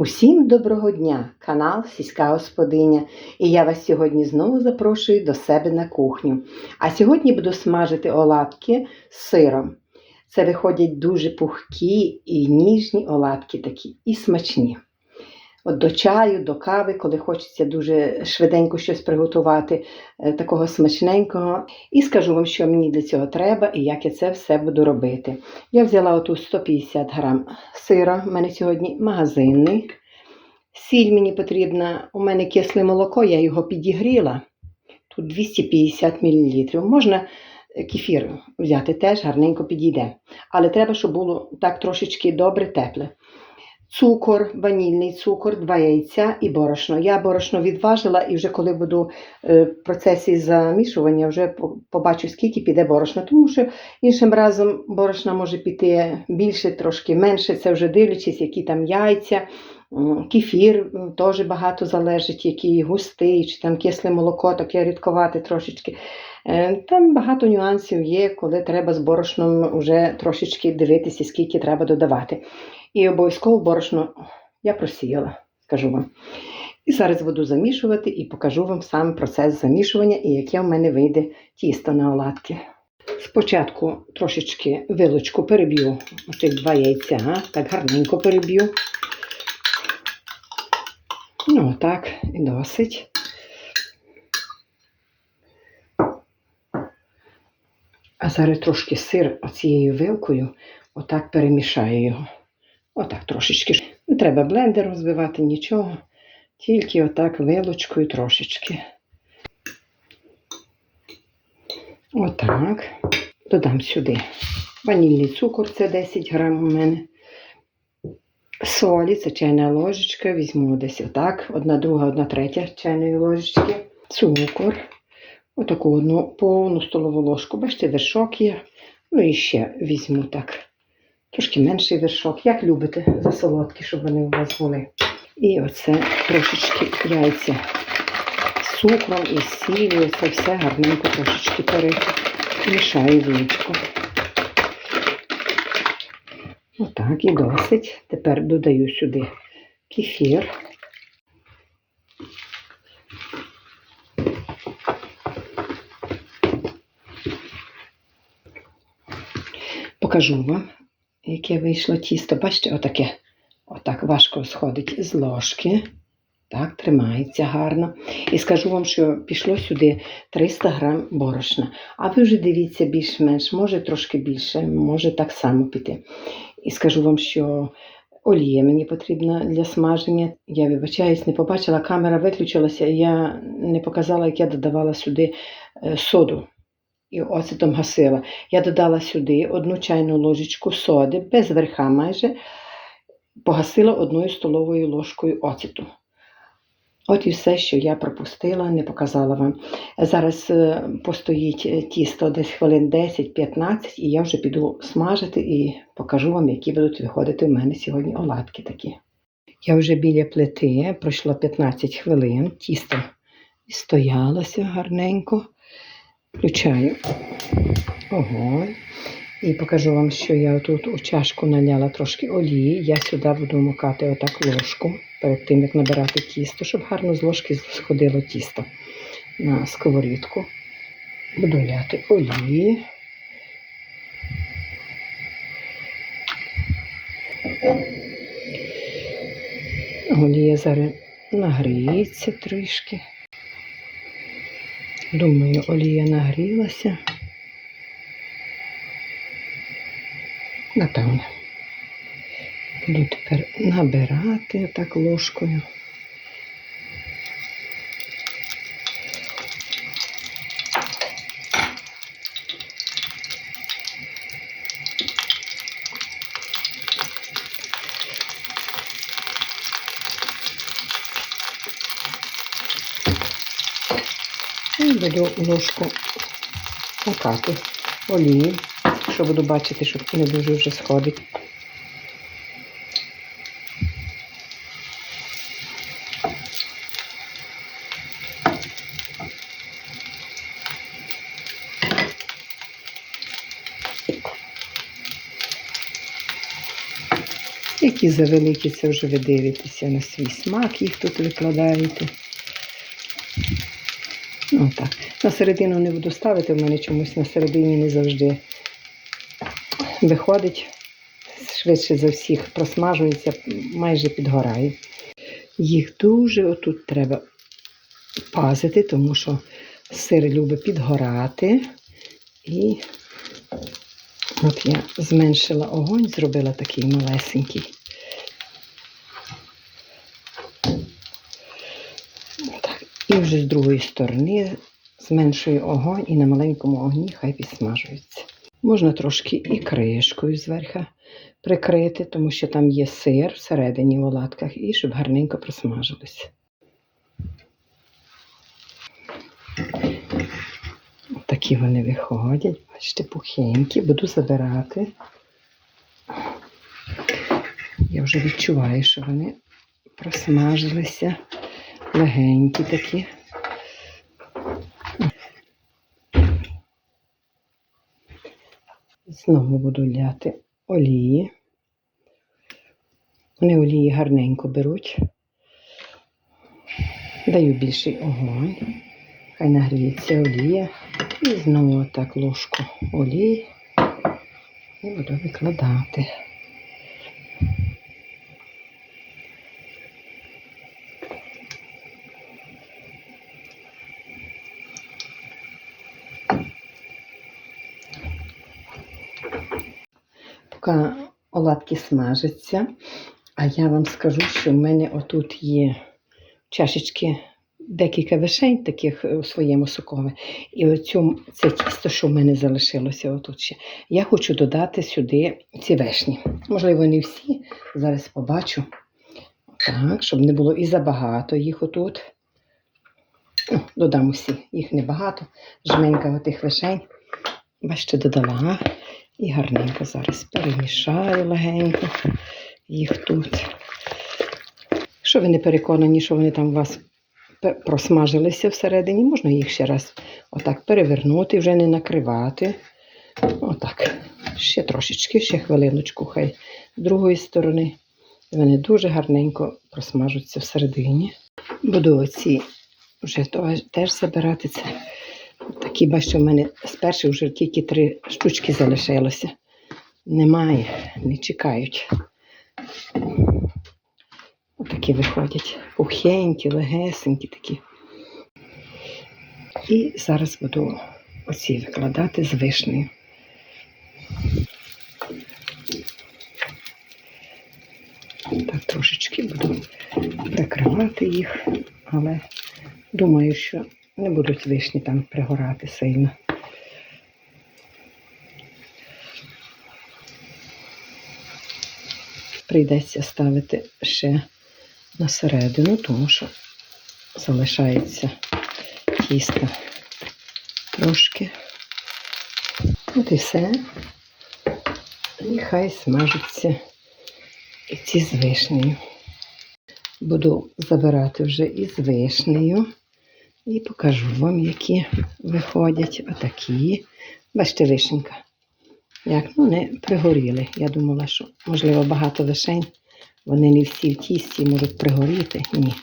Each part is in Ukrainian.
Усім доброго дня, канал Сільська Господиня. І я вас сьогодні знову запрошую до себе на кухню. А сьогодні буду смажити оладки з сиром. Це виходять дуже пухкі і ніжні оладки такі, і смачні. От до чаю, до кави, коли хочеться дуже швиденько щось приготувати, е, такого смачненького. І скажу вам, що мені для цього треба і як я це все буду робити. Я взяла оту 150 грам сира, у мене сьогодні магазинний. Сіль мені потрібна, у мене кисле молоко, я його підігріла. Тут 250 мл. Можна кефір взяти теж гарненько підійде. Але треба, щоб було так трошечки добре тепле. Цукор, ванільний цукор, два яйця і борошно. Я борошно відважила і вже коли буду е, в процесі замішування, вже побачу, скільки піде борошно. Тому що іншим разом борошна може піти більше, трошки менше. Це вже дивлячись, які там яйця. Кефір теж багато залежить, який густий, чи там кисле молоко, таке рідковате трошечки. Е, Там багато нюансів є, коли треба з борошном вже трошечки дивитися, скільки треба додавати. І обов'язково борошно я просіяла, скажу вам. І зараз буду замішувати і покажу вам сам процес замішування і яке в мене вийде тісто на оладки. Спочатку трошечки вилочку переб'ю оцих два яйця, так гарненько переб'ю. Ну, так, і досить. А зараз трошки сир оцією вилкою, отак перемішаю його. Отак трошечки. Не треба блендер розбивати, нічого. Тільки отак вилочкою трошечки. Отак. Додам сюди ванільний цукор, це 10 грам у мене. Солі, це чайна ложечка. Візьму десь отак. Одна друга, одна третя чайної ложечки. Цукор. Отаку одну повну столову ложку. Бачите, вершок є. Ну і ще візьму так. Трошки менший вершок. Як любите за солодкі, щоб вони у вас були. І оце трошечки яйця з цукром і сіллю. Це все гарненько трошечки перемішаю вінчиком. Отак і досить. Тепер додаю сюди кефір. Покажу вам, яке вийшло тісто. Бачите, отаке. Отак важко сходить з ложки. Так, тримається гарно. І скажу вам, що пішло сюди 300 грам борошна. А ви вже дивіться більш-менш, може трошки більше, може так само піти. І скажу вам, що олія мені потрібна для смаження. Я вибачаюсь, не побачила, камера виключилася, і я не показала, як я додавала сюди е, соду. І оцетом гасила. Я додала сюди одну чайну ложечку соди, без верха майже, погасила одною столовою ложкою оцету. От і все, що я пропустила, не показала вам. Зараз е, постоїть тісто десь хвилин 10-15, і я вже піду смажити і покажу вам, які будуть виходити в мене сьогодні оладки такі. Я вже біля плити, пройшло 15 хвилин, тісто стоялося гарненько. Включаю огонь. І покажу вам, що я тут у чашку наляла трошки олії. Я сюди буду мукати отак ложку перед тим, як набирати тісто, щоб гарно з ложки сходило тісто на сковорідку. Буду ляти олії. Олія зараз нагріється трішки. Думаю, олія нагрілася. Напевно. Буду тепер набирати так ложкою. І буду ложку макати олії, що буду бачити, щоб не дуже вже сходить. Які завеликі, це вже ви дивитеся на свій смак, їх тут викладаєте. Ну так. На середину не буду ставити, в мене чомусь на середині не завжди виходить. Швидше за всіх просмажується, майже підгорає. Їх дуже отут треба пазити, тому що сир любить підгорати. І от я зменшила огонь, зробила такий малесенький. Так. Вже з другої сторони зменшую огонь і на маленькому огні хай підсмажується. Можна трошки і кришкою зверху прикрити, тому що там є сир всередині в оладках, і щоб гарненько просмажилося. Такі вони виходять, бачите, пухенькі, буду забирати. Я вже відчуваю, що вони просмажилися, легенькі такі. Знову буду ляти олії. Вони олії гарненько беруть. Даю більший огонь. Хай нагріється олія. І знову так ложку олії. І буду викладати. Оладки смажаться, а я вам скажу, що в мене отут є чашечки, декілька вишень таких у своєму сокові. І оцю, це тісто, що в мене залишилося отут ще. Я хочу додати сюди ці вишні. Можливо, не всі. Зараз побачу. Так, щоб не було і забагато їх отут. Додам усі, їх небагато. Жменька отих вишень. Бачите, додала. І гарненько зараз перемішаю легенько їх тут. Якщо ви не переконані, що вони там у вас просмажилися всередині, можна їх ще раз отак перевернути, вже не накривати. Отак. Ще трошечки, ще хвилиночку, хай з другої сторони. Вони дуже гарненько просмажуться всередині. Буду оці вже теж забирати це. Такі, бачите, в мене з перших вже тільки три штучки залишилося. Немає, не чекають. Отакі виходять. Пухенькі, легесенькі такі. І зараз буду оці викладати з вишнею. Так, трошечки буду прикривати їх, але думаю, що не будуть вишні там пригорати сильно. Прийдеться ставити ще на середину, тому що залишається тісто трошки. От і все. І хай смажаться і ці з вишнею. Буду забирати вже із вишнею. І покажу вам, які виходять отакі. Бачите, вишенька. Як ну не пригоріли. Я думала, що можливо багато вишень. Вони не всі в тісті можуть пригоріти. Ні.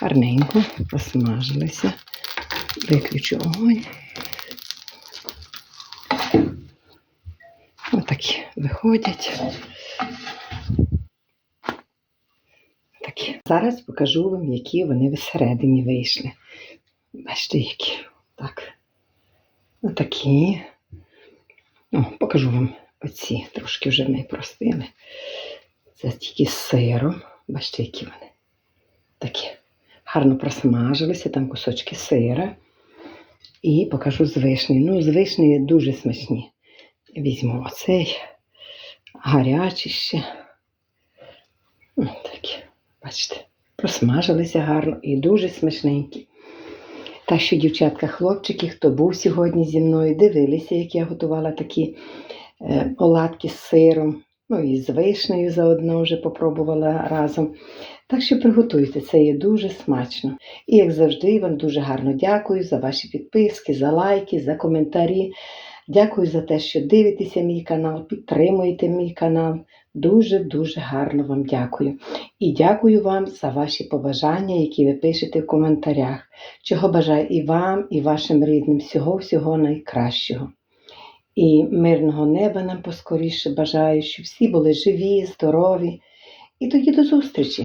Гарненько посмажилися. Виключу огонь. Отакі виходять. Такі. Зараз покажу вам, які вони всередині вийшли. Бачите, які. Так. Отакі. О, покажу вам оці. Трошки вже ми простили. Це тільки з сиром. Бачите, які вони. Такі. Гарно просмажилися, там кусочки сира. І покажу з вишні. Ну, з вишні дуже смачні. Візьму оцей гарячий ще. Бачите, просмажилися гарно і дуже смачненькі. Так що, дівчатка, хлопчики, хто був сьогодні зі мною, дивилися, як я готувала такі е, оладки з сиром. Ну і з вишнею заодно вже попробувала разом. Так що приготуйте, це є дуже смачно. І як завжди, вам дуже гарно дякую за ваші підписки, за лайки, за коментарі. Дякую за те, що дивитеся мій канал, підтримуєте мій канал. Дуже-дуже гарно вам дякую. І дякую вам за ваші побажання, які ви пишете в коментарях. Чого бажаю і вам, і вашим рідним всього-всього найкращого. І мирного неба нам поскоріше бажаю, щоб всі були живі, здорові. І тоді до зустрічі!